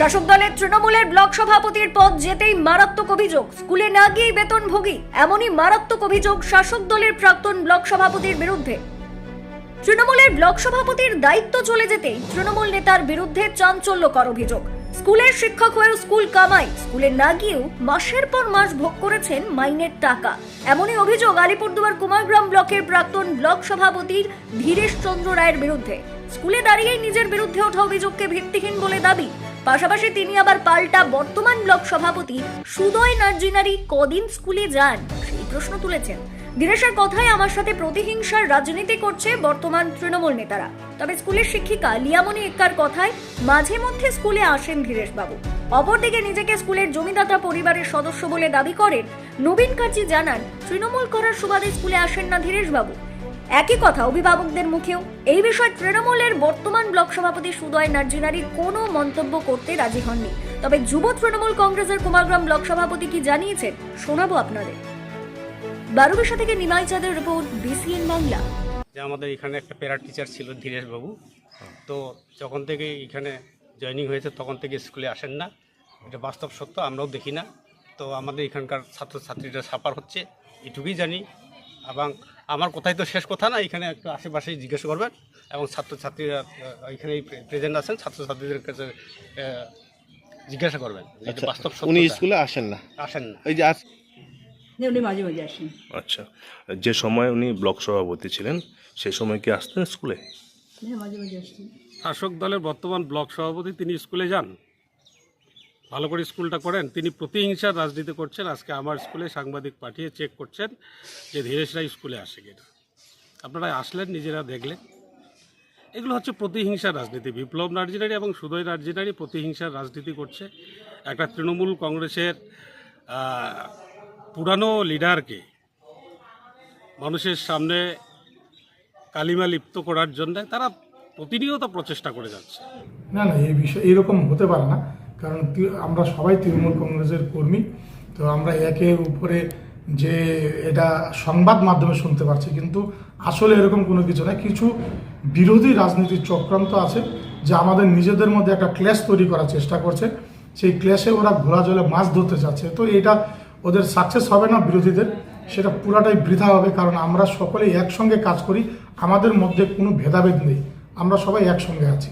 শাসক দলের তৃণমূলের ব্লক সভাপতির পদ যেতেই মারাত্মক অভিযোগ। স্কুলে না গিয়েই বেতনভোগী এমনই মারাত্মক অভিযোগ শাসক দলের প্রাক্তন ব্লক সভাপতির বিরুদ্ধে। তৃণমূলের ব্লক সভাপতির দায়িত্ব চলে যেতেই তৃণমূল নেতার বিরুদ্ধে চাঞ্চল্যকর অভিযোগ। স্কুলের শিক্ষক হয়েও স্কুল কামাই, স্কুলে না গিয়েও মাসের পর মাস ভোগ করেছেন মাইনের টাকা। এমনই অভিযোগ আলিপুরদুয়ার কুমারগ্রাম ব্লকের প্রাক্তন ব্লক সভাপতির ধীরেশ চন্দ্র রায়ের বিরুদ্ধে। স্কুলে দাঁড়িয়েই নিজের বিরুদ্ধে ওঠা অভিযোগকে ভিত্তিহীন বলে দাবি পাশাপাশি তিনি আবার পাল্টা বর্তমান ব্লক সভাপতি সুদয় নার্জিনারি কদিন স্কুলে যান, সেই প্রশ্ন তুলেছেন। ধীরেশের কথায় আমার সাথে প্রতিহিংসার রাজনীতি করছে বর্তমান তৃণমূল নেতারা। তবে স্কুলের শিক্ষিকা লিয়ামণি এক্কার কথায়, মাঝে মধ্যে স্কুলে আসেন ধীরেশ বাবু অপরদিকে নিজেকে স্কুলের জমিদাতা পরিবারের সদস্য বলে দাবি করেন। নবীন কাজী জানান, তৃণমূল করার সুবাদে স্কুলে আসেন না ধীরেশ বাবু একই কথা, অভিভাবকদের মুখেও। এই বিষয়ে তৃণমূলের বর্তমান ব্লক সভাপতি সুদয় নার্জিনারি কোনো মন্তব্য করতে রাজি হননি। তবে যুব তৃণমূল কংগ্রেসের কুমারগ্রাম ব্লক সভাপতি কি জানিয়েছেন, শোনাবো আপনাদের। বারুবেশা থেকে নিমাই চাঁদের রিপোর্ট, বিসিএন বাংলা। যে আমাদের এখানে একটা প্যারা টিচার ছিল ধীরেশ বাবু তো যখন থেকে এখানে জয়েনিং হয়েছে তখন থেকে স্কুলে আসেন না। এটা বাস্তব সত্য, আমরাও দেখি না। তো আমাদের এখানকার ছাত্রছাত্রীরা সাফার হচ্ছে, এটুকুই জানি। এবং আমার কোথায় তো শেষ কথা না এখানে একটু আশেপাশেই জিজ্ঞেস করবেন। এবং ছাত্রছাত্রীরা এখানে প্রেজেন্ট আছেন ছাত্রছাত্রীদের কাছে জিজ্ঞাসা করবেন। আচ্ছা বাস্তব উনি স্কুলে আসেন না? আসেন না। এই যে আজ উনি মাঝে মাঝে আসেন। আচ্ছা যে সময় উনি ব্লক সভাপতি ছিলেন সেই সময় কি আসতেন স্কুলে? মাঝে মাঝে আসছেন শাসক দলের বর্তমান ব্লক সভাপতি তিনি স্কুলে যান? ভালো করে স্কুলটা করেন। তিনি প্রতিহিংসার রাজনীতি করছেন। আজকে আমার স্কুলে সাংবাদিক পাঠিয়ে চেক করছেন যে ধীরেশরা স্কুলে আসে কিনা। আপনারা আসলেন, নিজেরা দেখলেন। এগুলো হচ্ছে প্রতিহিংসার রাজনীতি। বিপ্লব নার্জিনারি এবং সুদয় নার্জিনারি প্রতিহিংসার রাজনীতি করছে। একটা তৃণমূল কংগ্রেসের পুরানো লিডারকে মানুষের সামনে কালিমা লিপ্ত করার জন্য তারা প্রতিনিয়ত প্রচেষ্টা করে যাচ্ছে। না না, এই বিষয় এরকম হতে পারে না। কারণ আমরা সবাই তৃণমূল কংগ্রেসের কর্মী, তো আমরা একে উপরে যে এটা সংবাদ মাধ্যমে শুনতে পারছি, কিন্তু আসলে এরকম কোনো কিছু না। কিছু বিরোধী রাজনীতির চক্রান্ত আছে, যে আমাদের নিজেদের মধ্যে একটা ক্লেশ তৈরি করার চেষ্টা করছে। সেই ক্লেশে ওরা ঘোলা জলে মাছ ধরতে চাচ্ছে তো এটা ওদের সাকসেস হবে না বিরোধীদের, সেটা পুরাটাই বৃথা হবে, কারণ আমরা সকলেই একসঙ্গে কাজ করি, আমাদের মধ্যে কোনো ভেদাভেদ নেই। আমরা সবাই একসঙ্গে আছি।